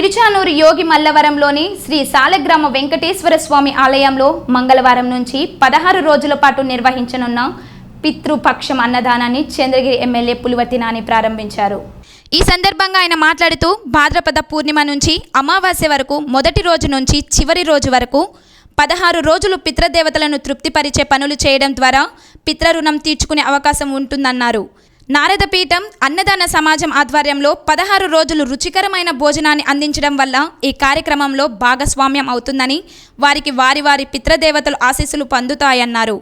తిరుచానూరు యోగి మల్లవరంలోని శ్రీ సాలగ్రామ వెంకటేశ్వర స్వామి ఆలయంలో మంగళవారం నుంచి పదహారు రోజుల పాటు నిర్వహించనున్న పితృపక్షం అన్నదానాన్ని చంద్రగిరి ఎమ్మెల్యే పులివర్తి నాని ప్రారంభించారు. ఈ సందర్భంగా ఆయన మాట్లాడుతూ భాద్రపద పూర్ణిమ నుంచి అమావాస్య వరకు మొదటి రోజు నుంచి చివరి రోజు వరకు పదహారు రోజులు పితృదేవతలను తృప్తిపరిచే పనులు చేయడం ద్వారా పితృరుణం తీర్చుకునే అవకాశం ఉంటుందన్నారు. నారదపీఠం అన్నదాన సమాజం ఆధ్వర్యంలో పదహారు రోజులు రుచికరమైన భోజనాన్ని అందించడం వల్ల ఈ కార్యక్రమంలో భాగస్వామ్యం అవుతుందని వారికి వారి వారి పితృదేవతలు ఆశీస్సులు పొందుతాయన్నారు.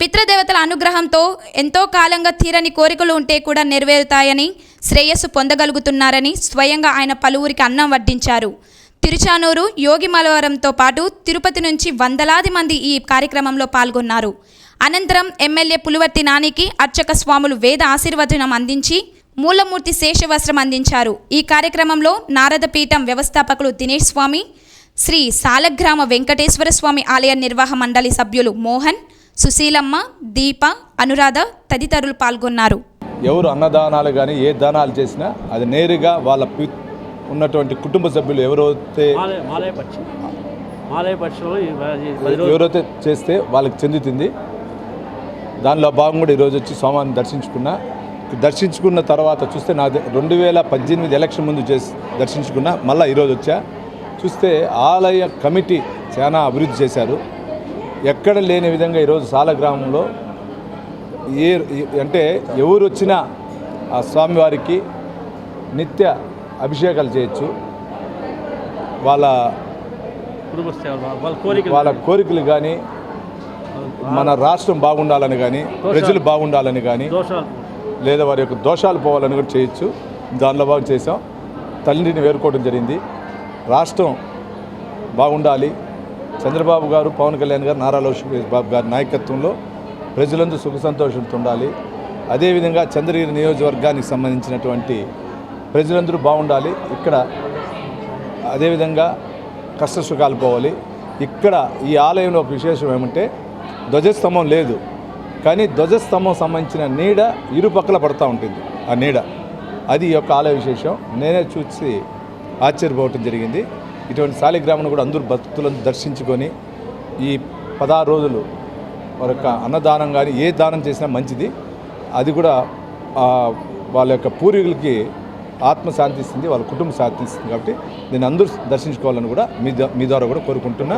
పితృదేవతల అనుగ్రహంతో ఎంతో కాలంగా తీరని కోరికలు ఉంటే కూడా నెరవేరుతాయని శ్రేయస్సు పొందగలుగుతున్నారని స్వయంగా ఆయన పలువురికి అన్నం వడ్డించారు. తిరుచానూరు యోగిమలవరంతో పాటు తిరుపతి నుంచి వందలాది మంది ఈ కార్యక్రమంలో పాల్గొన్నారు. అనంతరం ఎమ్మెల్యే పులివర్తి నానికి అర్చక స్వాములు వేద ఆశీర్వచనం అందించి మూలమూర్తి శేషవస్త్రం అందించారు. ఈ కార్యక్రమంలో నారదపీఠం వ్యవస్థాపకులు దినేష్ స్వామి శ్రీ సాలగ్రామ వెంకటేశ్వర స్వామి ఆలయ నిర్వాహ మండలి సభ్యులు మోహన్ సుశీలమ్మ దీప అనురాధ తదితరులు పాల్గొన్నారు. ఎవరు అన్నదానాలు కానీ ఏ దానాలు చేసినా అది నేరుగా వాళ్ళ ఉన్నటువంటి కుటుంబ సభ్యులు ఎవరైతే ఎవరైతే చేస్తే వాళ్ళకి చెందుతుంది దానిలో భాగం కూడా ఈరోజు వచ్చి స్వామిని దర్శించుకున్నా. దర్శించుకున్న తర్వాత చూస్తే నా రెండు వేల పద్దెనిమిది ఎలక్షన్ ముందు చేసి దర్శించుకున్నా మళ్ళీ ఈరోజు వచ్చా. చూస్తే ఆలయ కమిటీ చాలా అభివృద్ధి చేశారు. ఎక్కడ లేని విధంగా ఈరోజు సాలగ్రామంలో ఏ అంటే ఎవరు వచ్చినా ఆ స్వామివారికి నిత్య అభిషేకాలు చేయొచ్చు. వాళ్ళ వాళ్ళ కోరిక వాళ్ళ కోరికలు కానీ మన రాష్ట్రం బాగుండాలని కానీ ప్రజలు బాగుండాలని కానీ లేదా వారి యొక్క దోషాలు పోవాలని కూడా చేయొచ్చు. దానిలో బాగా చేసాం తల్లిని వేరుకోవడం జరిగింది. రాష్ట్రం బాగుండాలి. చంద్రబాబు గారు పవన్ కళ్యాణ్ గారు నారా లోకేష్ బాబు గారి నాయకత్వంలో ప్రజలందరూ సుఖ సంతోషంతో ఉండాలి. అదేవిధంగా చంద్రగిరి నియోజకవర్గానికి సంబంధించినటువంటి ప్రజలందరూ బాగుండాలి. ఇక్కడ అదేవిధంగా కష్ట సుఖాలు పోవాలి ఇక్కడ ఈ ఆలయంలో ఒక విశేషం ఏమంటే ధ్వజస్తంభం లేదు. కానీ ధ్వజస్తంభం సంబంధించిన నీడ ఇరుపక్కల పడుతూ ఉంటుంది. ఆ నీడ. అది యొక్క ఆలయ విశేషం. నేనే చూసి ఆశ్చర్యపోవటం జరిగింది. ఇటువంటి శాలిగ్రామను కూడా అందరూ భక్తులను దర్శించుకొని ఈ పదహారు రోజులు వారి యొక్క అన్నదానం కానీ ఏ దానం చేసినా మంచిది. అది కూడా వాళ్ళ యొక్క పూర్వీకులకి ఆత్మ శాంతిస్తుంది వాళ్ళ కుటుంబ శాంతిస్తుంది కాబట్టి దీన్ని అందరూ దర్శించుకోవాలని కూడా మీ ద- మీ ద్వారా కూడా కోరుకుంటున్నా.